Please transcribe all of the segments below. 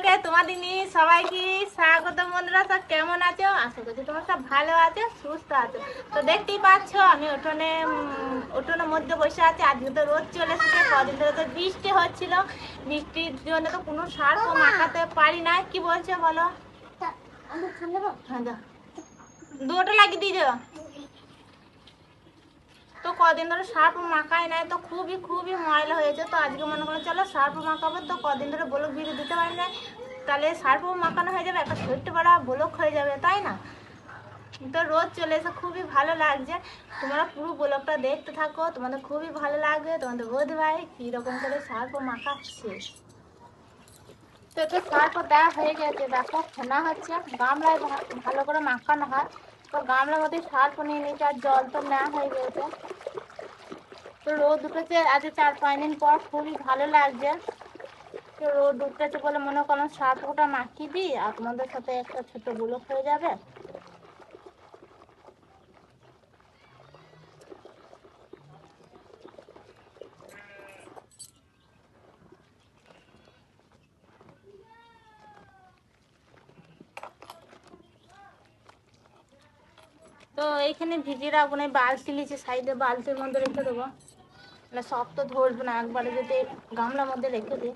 সমাধিনী সবাইকে স্বাগত বন্ধুরা। সব কেমন আছো? আশা করছি তোমরা সব ভালো আছো, সুস্থ আছো। তো দেখতেই পাচ্ছ, আমি উঠোনে উঠোনের মধ্যে বসে আছি। আজকে তো রোদ চলে এসেছে কদিন ধরে তো বৃষ্টি হচ্ছিল। বৃষ্টির জন্য তো কোনো সার তো মাখাতে পারি না। কি বলছো বলো? দুটো লাগিয়ে দিয়ে যাও। তো কদিন ধরে সার্ফ মাখাই নাই, তো খুবই খুবই ময়লা হয়েছে। তো আজকে মনে করো, চলো সার্প মাখাবো। তো কদিন ধরে ব্লক ভিডিও দিতে পারি না তাহলে সার্ফও মাখানো হয়ে যাবে, একটা ছোট্ট বড় ব্লক হয়ে যাবে, তাই না? তো রোদ চলে এসে, খুবই ভালো লাগছে। তোমরা পুরো ব্লগটা দেখতে থাকো, তোমাদের খুবই ভালো লাগবে, তোমাদের বোধ ভাই কীরকম করে সার্ফ মাখাচ্ছে। তো একটু সার্ফ দেওয়া হয়ে গেছে, দেখো, ফোনা হচ্ছে, গামলায় ভালো করে মাখানো হয়। তো গামলার মধ্যে সার্ফ নিয়ে নিয়েছে, আর জল তো নেওয়া হয়ে গেছে। তো রোদ উঠেছে, আজ চার পাঁচ দিন পর, খুবই ভালো লাগছে। তো রোদ উঠেছে বলে মনে করো ওটা মাখিয়ে দিই, আর তোমাদের সাথে একটা ছোট বুলক হয়ে যাবে। তো এইখানে ভিজিয়ে রাখব না বালতি নিচে সাইডে বালতির মধ্যে রেখে দেবো। মানে সব তো ধরবে না, একবারে যদি গামলার মধ্যে রেখে দিই।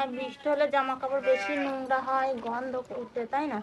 আর বৃষ্টি হলে জামা কাপড় বেশি নোংরা হয় গন্ধ উঠে তাই না?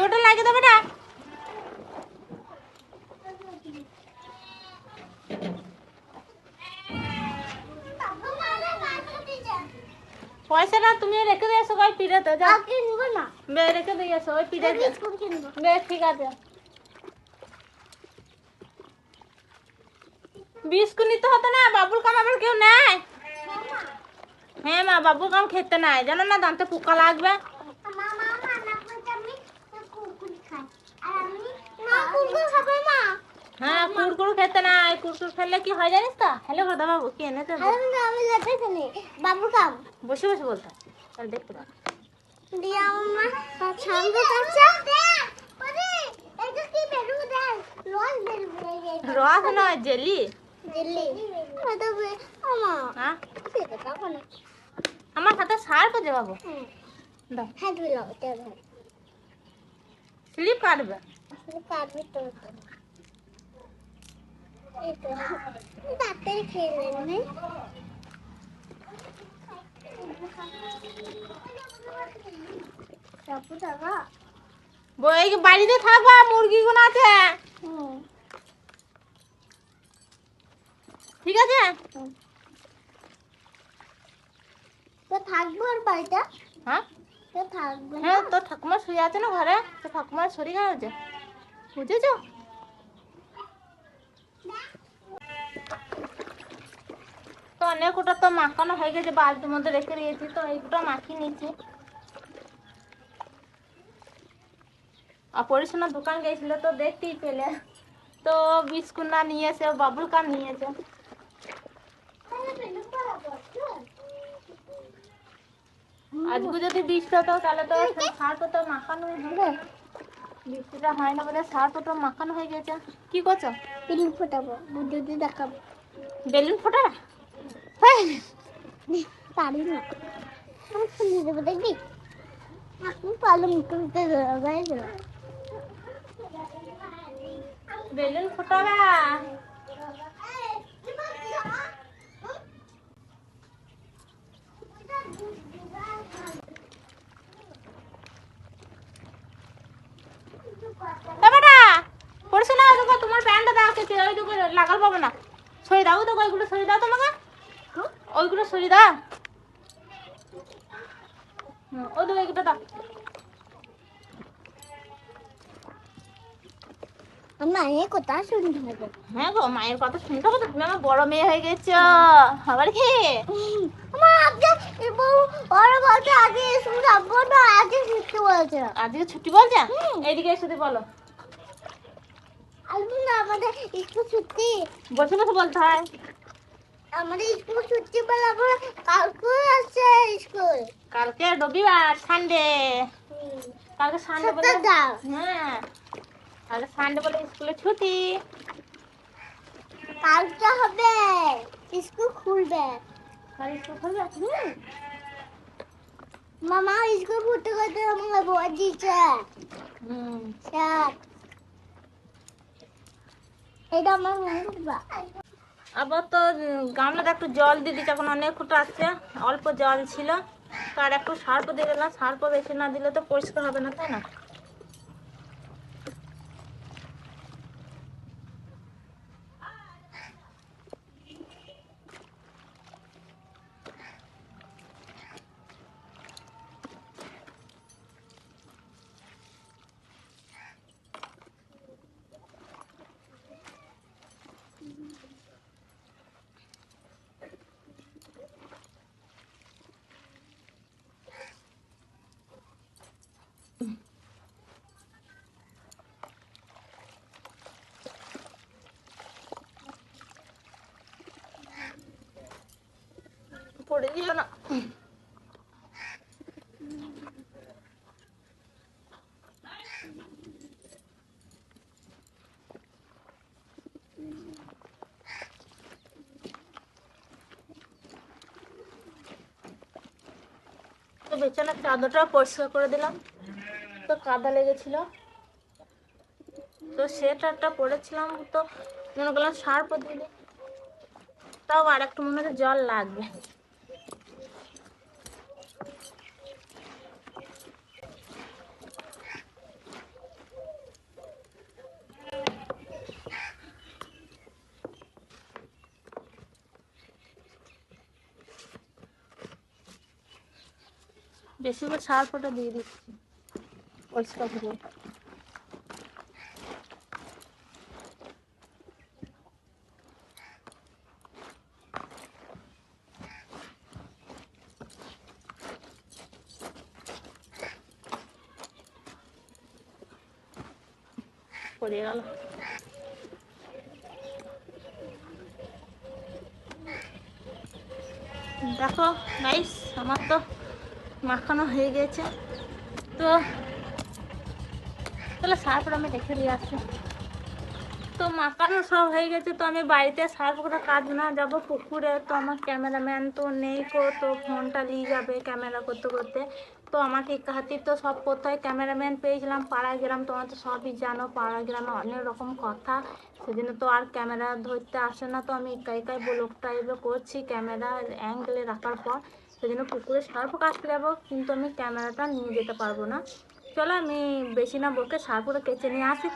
দুটো লাগিয়ে দেবে না? পয়সাটা তুমি রেখে দিয়ে এসো ওই পিড়েতে যাও বে রেখে দিয়ে এসো ওই পিড়েতে বে ঠিক আছে। বিস্কুট নিতে হতো না বাবুর কাম আবার কেউ নেয়? হ্যাঁ মা বাবুর কাম খেতে নাই। জানো না দাঁতে পোকা লাগবে? হ্যাঁ কুরকুর খেতে নাই কুরকুর খেলে কি হয় জানিস তো? হ্যালো বাবু কি এনেছে? বাবু কাম। বসে বসে বলতে। তাহলে দেখতে পাবো। দিয়া মামা সামনে কাছে রস নয় জেলি। আমা হ্যাঁ? আমার হাতে সার করছে বাবু ধর স্লিপ কাটবে। আসলে কাটবি তো। এই তো। ডাক্তার খেয়ে নেন বই বাড়িতে থাকবা মুরগিগুলো আছে। ঠিক আছে? তো থাকব আর বাড়িটা হ্যাঁ? হ্যাঁ তোর ঠাকুমা শুয়ে আছে না ঘরে? তো ঠাকুমার শরীর খারাপ আছে বুঝেছ? তো অনেক ওটা তো মাখানো হয়ে গেছে বালতির মধ্যে রেখে দিয়েছি তো এইগুলো মাখিয়ে নিচ্ছি। আর দোকান গেছিল তো দেখতেই পেলে। তো বিস্কুট না নিয়েছে বাবুল কাম নিয়েছে আজকে যদি বৃষ্টি হতো তাহলে তো সার তো মাখানোই হবে বৃষ্টিটা হয় না বলে সার তো মাখানো হয়ে গেছে। কি করছ? পিন ফোটাবো বুদ্ধি দেখাবো। বেলুন ফোটা? পারি না। আমি শুনে দেবো দেখবি আপনি পালো মুখে মুখে গায়ে দেবো। বেলুন ফোটাবা এবারে পড়ছে না দেখো তোমার প্যান্টটা দাও কে ওই দেখো লাগাল পাবে না। সরি দাও তো ওইগুলো সরি দাও তোমাকে। ওইগুলো সরি দাও। তো এইটা দাও। এই কথা শুনতে হবে। হ্যাঁ গো মায়ের কথা শুনতে হবে তুমি আমার বড় মেয়ে হয়ে গেছো। আবার কি? আজকে বউ ওরা বলছে আজকে স্কুল যাব না আজকে শিখতে বলছে। আজকে ছুটি বলছে? এদিকে এসে বলো। আমাদের স্কুল ছুটি। বসে বসে বলতে হয়। আমাদের স্কুল ছুটি বলে আমরা কালকে আছে স্কুল। কালকে রবিবার সানডে কালকে সানডে বলে হ্যাঁ। কালকে সানডে বলে স্কুলে ছুটি। কালকে হবে। স্কুল খুলবে। কাল স্কুল খুলবে? হুম। মামা স্কুল খুলতে করতে আমাকে বই দিচ্ছে হুম। স্যার। এটা আমার আবার তো গামলাতে একটু জল দিয়ে দিচ্ছে এখন অনেক ফুটো আসছে অল্প জল ছিল। তার একটু সার্প দিয়ে দিলাম, সার্প বেশি না দিলে তো পরিষ্কার হবে না, তাই না? পড়ে দিও না। পরিষ্কার করে দিলাম। তো কাদা লেগেছিল। তো সেটারটা পড়েছিলাম তো মনে করলাম সার দিই। তাও আর একটু মনে হচ্ছে জল লাগবে। বেশি করে সার ফোটা দিয়ে দিচ্ছি। পরিষ্কার করে গেল। দেখো গাইস আমার তো মাখানো হয়ে গেছে। তো, তাহলে সার্ফটা আমি রেখে দিয়ে আসছি। তো মাখানো সব হয়ে গেছে, তো আমি বাড়িতে সার্ফ করে কাজ না, যাব পুকুরে। তো আমার ক্যামেরাম্যান তো নেই কো তো ফোনটা নিয়ে যাবে ক্যামেরা করতে করতে। তো আমাকে খাতির তো সব কোথায় ক্যামেরাম্যান পেয়েছিলাম পাড়া গ্রাম তোমরা তো সবই জানো পাড়া গ্রামে অনেক রকম কথা। সেজন্য তো আর ক্যামেরা ধরতে আসে না, তো আমি একা একাই ব্লগ টাইপে করছি ক্যামেরা অ্যাঙ্গেলে রাখার পর। সেজন্য পুকুরে সার্ফ কাটতে যাব কিন্তু আমি ক্যামেরাটা নিয়ে যেতে পারব না। চলো আমি বেশি না বকে সার্ফটা কেচে নিয়ে আসি